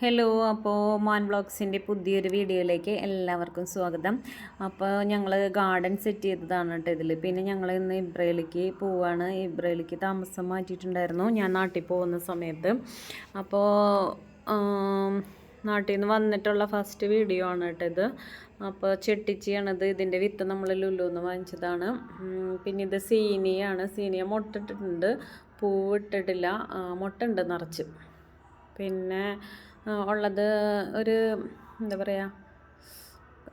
Hello അപ്പോൾ മാൻ ബ്ലോഗ്സിന്റെ പുതിയൊരു വീഡിയോയിലേക്ക് എല്ലാവർക്കും സ്വാഗതം. അപ്പോൾ ഞങ്ങൾ ഗാർഡൻ സെറ്റ് ചെയ്തതാണ് കേട്ടോ ഇതിൽ പിന്നെ ഞങ്ങൾ ഇന്ന് ഇബ്രയിലേക്ക് പോവാണ്. ഇബ്രയിലേക്ക് താമസം മാറ്റിയിട്ടുണ്ടായിരുന്നു. ഞാൻ നാട്ടിൽ പോകുന്ന സമയത്ത്. അപ്പോൾ നാട്ടിൽ നിന്ന് വന്നിട്ടുള്ള ഫസ്റ്റ് വീഡിയോ ആണ് കേട്ടോ ഇത്. അപ്പോൾ ചെട്ടിച്ചിയാണിത്. ഇതിന്റെ വിത്ത് നമ്മൾ ലുലുന്ന് വാങ്ങിച്ചതാണ്. പിന്നെ ഇത് സീനിയാണ്. സീനിയ മുട്ടിട്ടിട്ടുണ്ട് പൂവിട്ടിട്ടില്ല മുട്ടുണ്ട് നിറച്ച്. പിന്നെ ഉള്ളത് ഒരു എന്താ പറയുക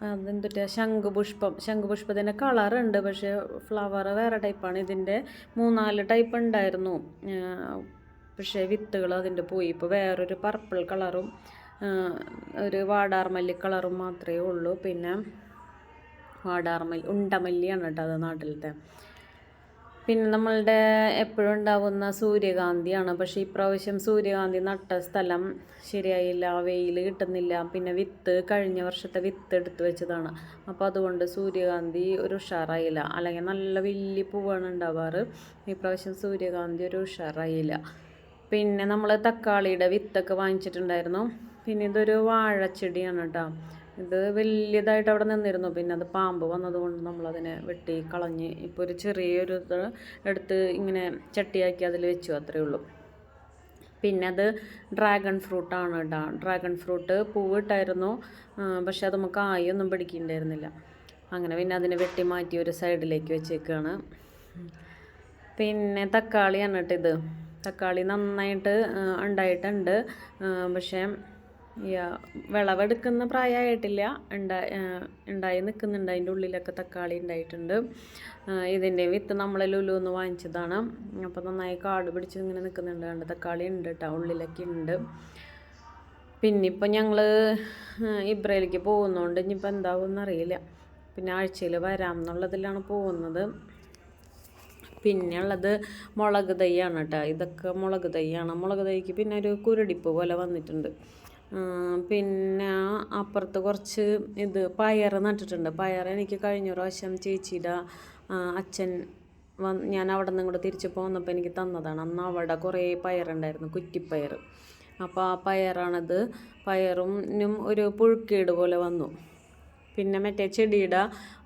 അതെന്തുട്ടാ ശംഖുപുഷ്പം. ശംഖുപുഷ്പത്തിന്റെ കളറുണ്ട് പക്ഷേ ഫ്ലവർ വേറെ ടൈപ്പാണ് ഇതിന്റെ മൂന്നാൽ ടൈപ്പ് ഉണ്ടായിരുന്നു. പക്ഷേ വിത്തുകൾ അതിന്റെ പോയി. ഇപ്പോൾ വേറൊരു പർപ്പിൾ കളറും ഒരു വാടാർമല്ലി കളറും മാത്രമേ ഉള്ളൂ. പിന്നെ വാടാർമല്ലി ഉണ്ടമല്ലിയാണ് കേട്ടോ അത് നാട്ടിലത്തെ. പിന്നെ നമ്മളുടെ എപ്പോഴും ഉണ്ടാവുന്ന സൂര്യകാന്തിയാണ്. പക്ഷേ ഇപ്രാവശ്യം സൂര്യകാന്തി നട്ട സ്ഥലം ശരിയായില്ല. വെയിൽ കിട്ടുന്നില്ല. പിന്നെ വിത്ത് കഴിഞ്ഞ വർഷത്തെ വിത്ത് എടുത്ത് വെച്ചതാണ്. അപ്പോൾ അതുകൊണ്ട് സൂര്യകാന്തി ഒരു ഉഷാറായില്ല. അല്ലെങ്കിൽ നല്ല വലിയ പൂവാണ് ഉണ്ടാവാറ്. ഇപ്രാവശ്യം സൂര്യകാന്തി ഒരു ഉഷാറായില്ല. പിന്നെ നമ്മൾ തക്കാളിയുടെ വിത്തൊക്കെ വാങ്ങിച്ചിട്ടുണ്ടായിരുന്നു. പിന്നെ ഇതൊരു വാഴച്ചെടിയാണ് കേട്ടോ. ഇത് വലിയതായിട്ട് അവിടെ നിന്നിരുന്നു. പിന്നെ അത് പാമ്പ് വന്നതുകൊണ്ട് നമ്മളതിനെ വെട്ടി കളഞ്ഞ് ഇപ്പോൾ ഒരു ചെറിയൊരു ഇത് എടുത്ത് ഇങ്ങനെ ചട്ടിയാക്കി അതിൽ വെച്ചു അത്രയേ ഉള്ളൂ. പിന്നെ അത് ഡ്രാഗൺ ഫ്രൂട്ടാണ് കേട്ടോ ഡ്രാഗൺ ഫ്രൂട്ട് പൂവിട്ടായിരുന്നു പക്ഷേ അത് നമുക്ക് ആയൊന്നും പിടിക്കണ്ടായിരുന്നില്ല. അങ്ങനെ പിന്നെ അതിനെ വെട്ടി മാറ്റി ഒരു സൈഡിലേക്ക് വെച്ചേക്കാണ്. പിന്നെ തക്കാളിയാണ് കേട്ടോ ഇത്. തക്കാളി നന്നായിട്ട് ഉണ്ടായിട്ടുണ്ട്. പക്ഷേ വിളവെടുക്കുന്ന പ്രായമായിട്ടില്ല. ഉണ്ടായി ഉണ്ടായി നിൽക്കുന്നുണ്ട് അതിന്റെ ഉള്ളിലൊക്കെ തക്കാളി ഉണ്ടായിട്ടുണ്ട് ഇതിന്റെ വിത്ത് നമ്മൾ ലുലു ഒന്ന് വാങ്ങിച്ചതാണ്. അപ്പോൾ നന്നായി കാട് പിടിച്ച് ഇങ്ങനെ നിൽക്കുന്നുണ്ട് കണ്ട് തക്കാളി ഉണ്ട് കേട്ടോ ഉള്ളിലൊക്കെ ഉണ്ട് പിന്നെ ഇപ്പം ഞങ്ങൾ ഇബ്രയിലേക്ക് പോകുന്നതുകൊണ്ട് ഇനിയിപ്പോൾ എന്താവും അറിയില്ല. പിന്നെ ആഴ്ചയിൽ വരാം എന്നുള്ളതിലാണ് പോകുന്നത്. പിന്നെയുള്ളത് മുളക് തൈയാണ് കേട്ടോ ഇതൊക്കെ മുളക് തൈയാണ്. മുളക് തൈക്ക് പിന്നെ ഒരു കുരുടിപ്പ് പോലെ വന്നിട്ടുണ്ട്. പിന്നെ അപ്പുറത്ത് കുറച്ച് ഇത് പയർ നട്ടിട്ടുണ്ട്. പയർ എനിക്ക് കഴിഞ്ഞ പ്രാവശ്യം ചേച്ചിയുടെ അച്ഛൻ വന്ന് ഞാൻ അവിടെ നിന്ന് ഇങ്ങോട്ട് തിരിച്ച് പോന്നപ്പോൾ എനിക്ക് തന്നതാണ്. അന്ന് അവിടെ കുറേ പയറുണ്ടായിരുന്നു കുറ്റിപ്പയർ അപ്പോൾ ആ പയറാണത്. പയറും ഒരു പുഴുക്കേട് പോലെ വന്നു. പിന്നെ മറ്റേ ചെടിയുടെ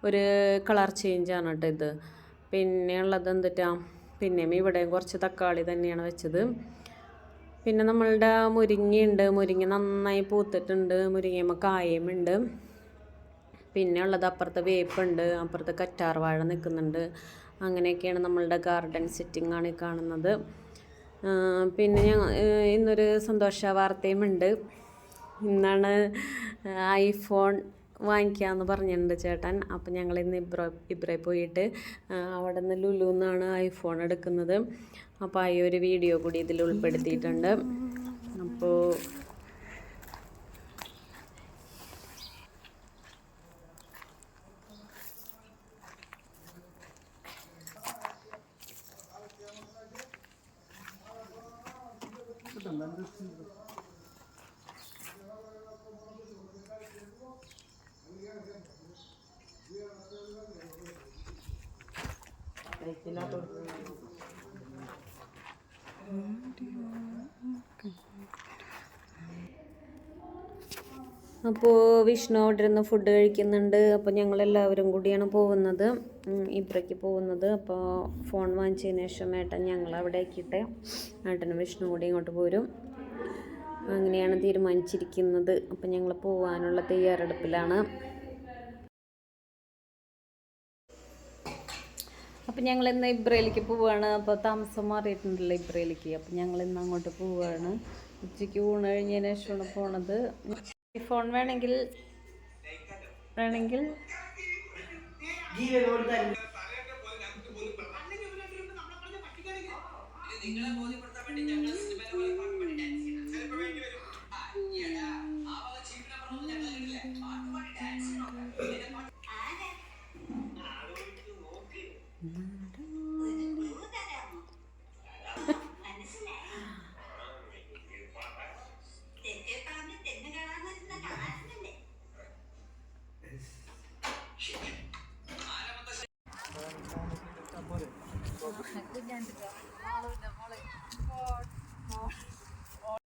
ഒരു കളർ ചേഞ്ചാണ് കേട്ടോ ഇത്. പിന്നെ ഉള്ളത് എന്തിട്ടാ? പിന്നെയും ഇവിടെയും കുറച്ച് തക്കാളി തന്നെയാണ് വെച്ചത്. പിന്നെ നമ്മളുടെ മുരിങ്ങയുണ്ട്. മുരിങ്ങ നന്നായി പൂത്തിട്ടുണ്ട്. മുരിങ്ങയമ്മ കായമുണ്ട് പിന്നെ ഉള്ളത് അപ്പുറത്തെ വേപ്പുണ്ട്. അപ്പുറത്ത് കറ്റാർവാഴ നിൽക്കുന്നുണ്ട്. അങ്ങനെയൊക്കെയാണ് നമ്മളുടെ ഗാർഡൻ സെറ്റിംഗ് ആണ് കാണുന്നത്. പിന്നെ ഞങ്ങൾ ഇന്നൊരു സന്തോഷ വാർത്തയും ഉണ്ട് ഇന്നാണ് ഐഫോൺ വാങ്ങിക്കാമെന്ന് പറഞ്ഞിട്ടുണ്ട് ചേട്ടൻ. അപ്പം ഞങ്ങൾ ഇന്ന് ഇബ്രോ ഇബ്രയിൽ പോയിട്ട് അവിടെ നിന്ന് ലുലു എന്നാണ് ഐഫോൺ എടുക്കുന്നത്. അപ്പോൾ ആ ഒരു വീഡിയോ കൂടി ഇതിൽ ഉൾപ്പെടുത്തിയിട്ടുണ്ട്. അപ്പോൾ അപ്പോൾ വിഷ്ണു അവിടെ ഇരുന്ന് ഫുഡ് കഴിക്കുന്നുണ്ട്. അപ്പോൾ ഞങ്ങളെല്ലാവരും കൂടിയാണ് പോകുന്നത്. ഇബ്രയ്ക്ക് പോകുന്നത്. അപ്പോൾ ഫോൺ വാങ്ങിച്ചതിന് ശേഷം ഏട്ടൻ ഞങ്ങൾ അവിടെ ആക്കിയിട്ട് ഏട്ടനും വിഷ്ണു കൂടി ഇങ്ങോട്ട് പോരും. അങ്ങനെയാണ് തീരുമാനിച്ചിരിക്കുന്നത്. അപ്പോൾ ഞങ്ങൾ പോകാനുള്ള തയ്യാറെടുപ്പിലാണ്. അപ്പം ഞങ്ങൾ ഇന്ന് ഇബ്രയിലേക്ക് പോവുകയാണ് അപ്പോൾ താമസം മാറിയിട്ടുണ്ടല്ലോ ഇബ്രയിലേക്ക്. അപ്പം ഞങ്ങൾ ഇന്ന് അങ്ങോട്ട് പോവുകയാണ് ഉച്ചയ്ക്ക് ഊണ് കഴിഞ്ഞതിന് ശേഷമാണ് പോണത്. ഫോൺ വേണമെങ്കിൽ വേണമെങ്കിൽ ഞങ്ങളെ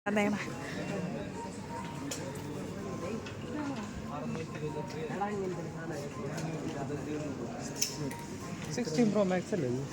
അതേടാ സിക്സ്റ്റീൻ പ്രോ മാക്സ് അല്ലേ ഇത്?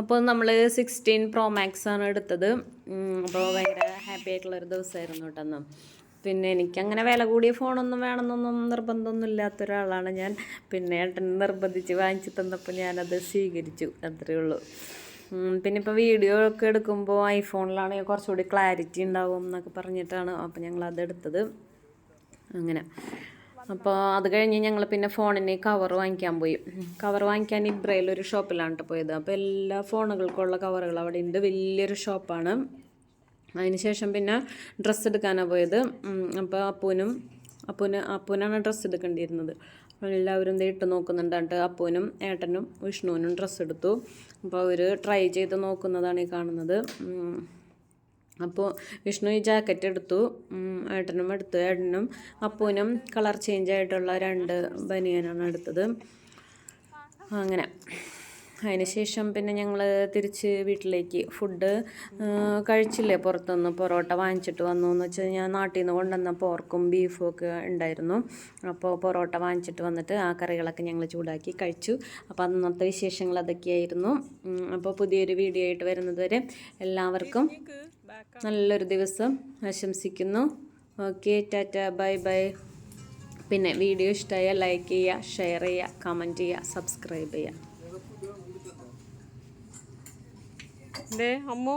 അപ്പോൾ നമ്മൾ സിക്സ്റ്റീൻ പ്രോ മാക്സ് ആണ് എടുത്തത്. അപ്പോൾ ഭയങ്കര ഹാപ്പി ആയിട്ടുള്ളൊരു ദിവസമായിരുന്നു കേട്ടോ അന്ന്. പിന്നെ എനിക്കങ്ങനെ വില കൂടിയ ഫോണൊന്നും വേണമെന്നൊന്നും നിർബന്ധമൊന്നും ഇല്ലാത്ത ഒരാളാണ് ഞാൻ. പിന്നെ ഏട്ടൻ നിർബന്ധിച്ച് വാങ്ങിച്ചു തന്നപ്പോൾ ഞാനത് സ്വീകരിച്ചു അത്രയേ ഉള്ളൂ. പിന്നെ ഇപ്പോൾ വീഡിയോ ഒക്കെ എടുക്കുമ്പോൾ ഐഫോണിലാണെങ്കിൽ കുറച്ചുകൂടി ക്ലാരിറ്റി ഉണ്ടാവും എന്നൊക്കെ പറഞ്ഞിട്ടാണ് അപ്പോൾ ഞങ്ങൾ അതെടുത്തത് അങ്ങനെ. അപ്പോൾ അത് കഴിഞ്ഞ് ഞങ്ങൾ പിന്നെ ഫോണിന് കവർ വാങ്ങിക്കാൻ പോയി. കവർ വാങ്ങിക്കാൻ ഇബ്രയിൽ ഒരു ഷോപ്പിലാണ് പോയത്. അപ്പോൾ എല്ലാ ഫോണുകൾക്കുള്ള കവറുകൾ അവിടെ ഉണ്ട് വലിയൊരു ഷോപ്പാണ്. അതിനുശേഷം പിന്നെ ഡ്രസ്സ് എടുക്കാനാണ് പോയത്. അപ്പോൾ അപ്പൂനും അപ്പൂന് അപ്പൂനാണ് ഡ്രസ്സ് എടുക്കേണ്ടിയിരുന്നത്. എല്ലാവരും ഇട്ട് നോക്കുന്നുണ്ട് എന്നിട്ട് അപ്പൂനും ഏട്ടനും വിഷ്ണുവിനും ഡ്രസ്സ് എടുത്തു. അപ്പോൾ അവർ ട്രൈ ചെയ്ത് നോക്കുന്നതാണ് ഈ കാണുന്നത്. അപ്പോൾ വിഷ്ണു ഈ ജാക്കറ്റ് എടുത്തു. ഏട്ടനും എടുത്തു. ഏട്ടനും അപ്പൂനും കളർ ചേഞ്ച് ആയിട്ടുള്ള രണ്ട് ബനിയനാണ് എടുത്തത്. അങ്ങനെ. അതിന് ശേഷം പിന്നെ ഞങ്ങൾ തിരിച്ച് വീട്ടിലേക്ക് ഫുഡ് കഴിച്ചില്ലേ പുറത്തുനിന്ന്? പൊറോട്ട വാങ്ങിച്ചിട്ട് വന്നു എന്ന് വെച്ചാൽ ഞാൻ നാട്ടിൽ നിന്ന് കൊണ്ടുവന്ന പോർക്കും ബീഫും ഒക്കെ ഉണ്ടായിരുന്നു. അപ്പോൾ പൊറോട്ട വാങ്ങിച്ചിട്ട് വന്നിട്ട് ആ കറികളൊക്കെ ഞങ്ങൾ ചൂടാക്കി കഴിച്ചു. അപ്പോൾ അന്നത്തെ വിശേഷങ്ങൾ അതൊക്കെയായിരുന്നു. അപ്പോൾ പുതിയൊരു വീഡിയോ ആയിട്ട് വരുന്നത് വരെ എല്ലാവർക്കും നല്ലൊരു ദിവസം ആശംസിക്കുന്നു. Okay tata bye bye. പിന്നെ വീഡിയോ ഇഷ്ടമായാൽ ലൈക്ക് ചെയ്യുക ഷെയർ ചെയ്യുക കമന്റ് ചെയ്യുക സബ്സ്ക്രൈബ് ചെയ്യുക. ദേ അമ്മു.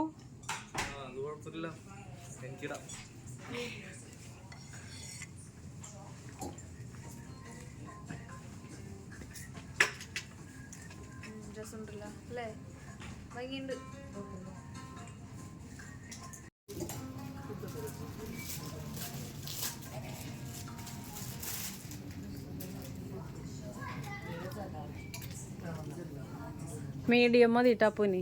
രസമുണ്ടല്ലോ അല്ലേ? ഭംഗിയുണ്ട്. മീഡിയം മതി ടപ്പൂനി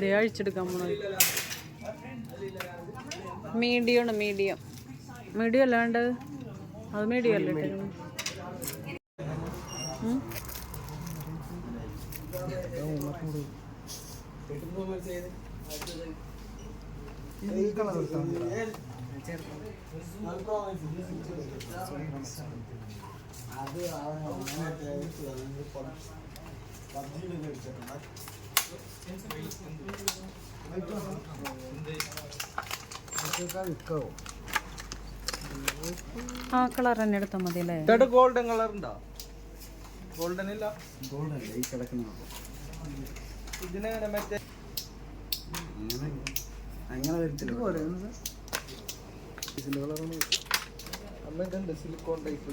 ദേ അഴിച്ചെടുക്കാൻ പോണത് മീഡിയം ആണ് മീഡിയം മീഡിയം അല്ലാണ്ട് അത് മീഡിയം അല്ലേ ഇട്ടേക്കുന്നത്? ഉം? ആ കളർ തന്നെ എടുത്താൽ മതി അല്ലേ? ചേട്ടാ ഗോൾഡൻ കളർ ഉണ്ടോ? ഗോൾഡൻ ഇല്ല. ഗോൾഡൻ ഈ കിടക്കുന്ന ഇതിനെങ്ങനെ മറ്റേ? അമ്മ ഇതുണ്ട് സിലിക്കോൺ ടൈപ്പ്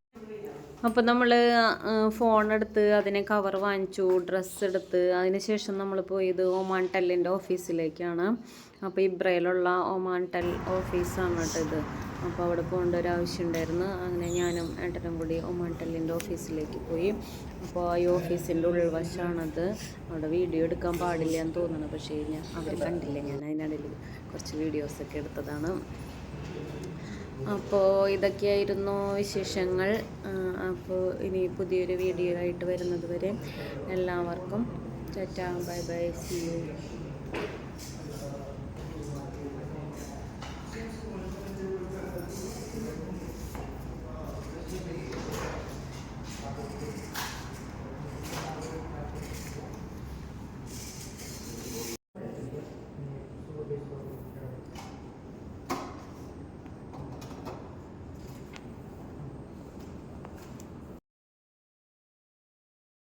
അപ്പോൾ നമ്മൾ ഫോൺ എടുത്ത് അതിനെ കവർ വാങ്ങിച്ചു ഡ്രസ്സ് എടുത്ത് അതിന് ശേഷം നമ്മൾ പോയത് ഒമാൻ ടെല്ലിന്റെ ഓഫീസിലേക്കാണ്. അപ്പോൾ ഇബ്രയിലുള്ള ഒമാൻ ടെൽ ഓഫീസാണ് കേട്ടോ ഇത്. അപ്പോൾ അവിടെ പോകേണ്ട ഒരു ആവശ്യം ഉണ്ടായിരുന്നു അങ്ങനെ ഞാനും ഏട്ടനും കൂടി ഒമാൻ ടെല്ലിന്റെ ഓഫീസിലേക്ക് പോയി. അപ്പോൾ ഈ ഓഫീസിന്റെ ഉൾവശമാണത് അവിടെ വീഡിയോ എടുക്കാൻ പാടില്ല എന്ന് തോന്നുന്നു. പക്ഷേ ഞാൻ അവർ കണ്ടില്ല. ഞാൻ അതിനിടയിൽ കുറച്ച് വീഡിയോസൊക്കെ എടുത്തതാണ്. അപ്പോൾ ഇതൊക്കെയായിരുന്നു വിശേഷങ്ങൾ. അപ്പോൾ ഇനി പുതിയൊരു വീഡിയോ ആയിട്ട് വരുന്നത് വരെ എല്ലാവർക്കും tata bye bye see you.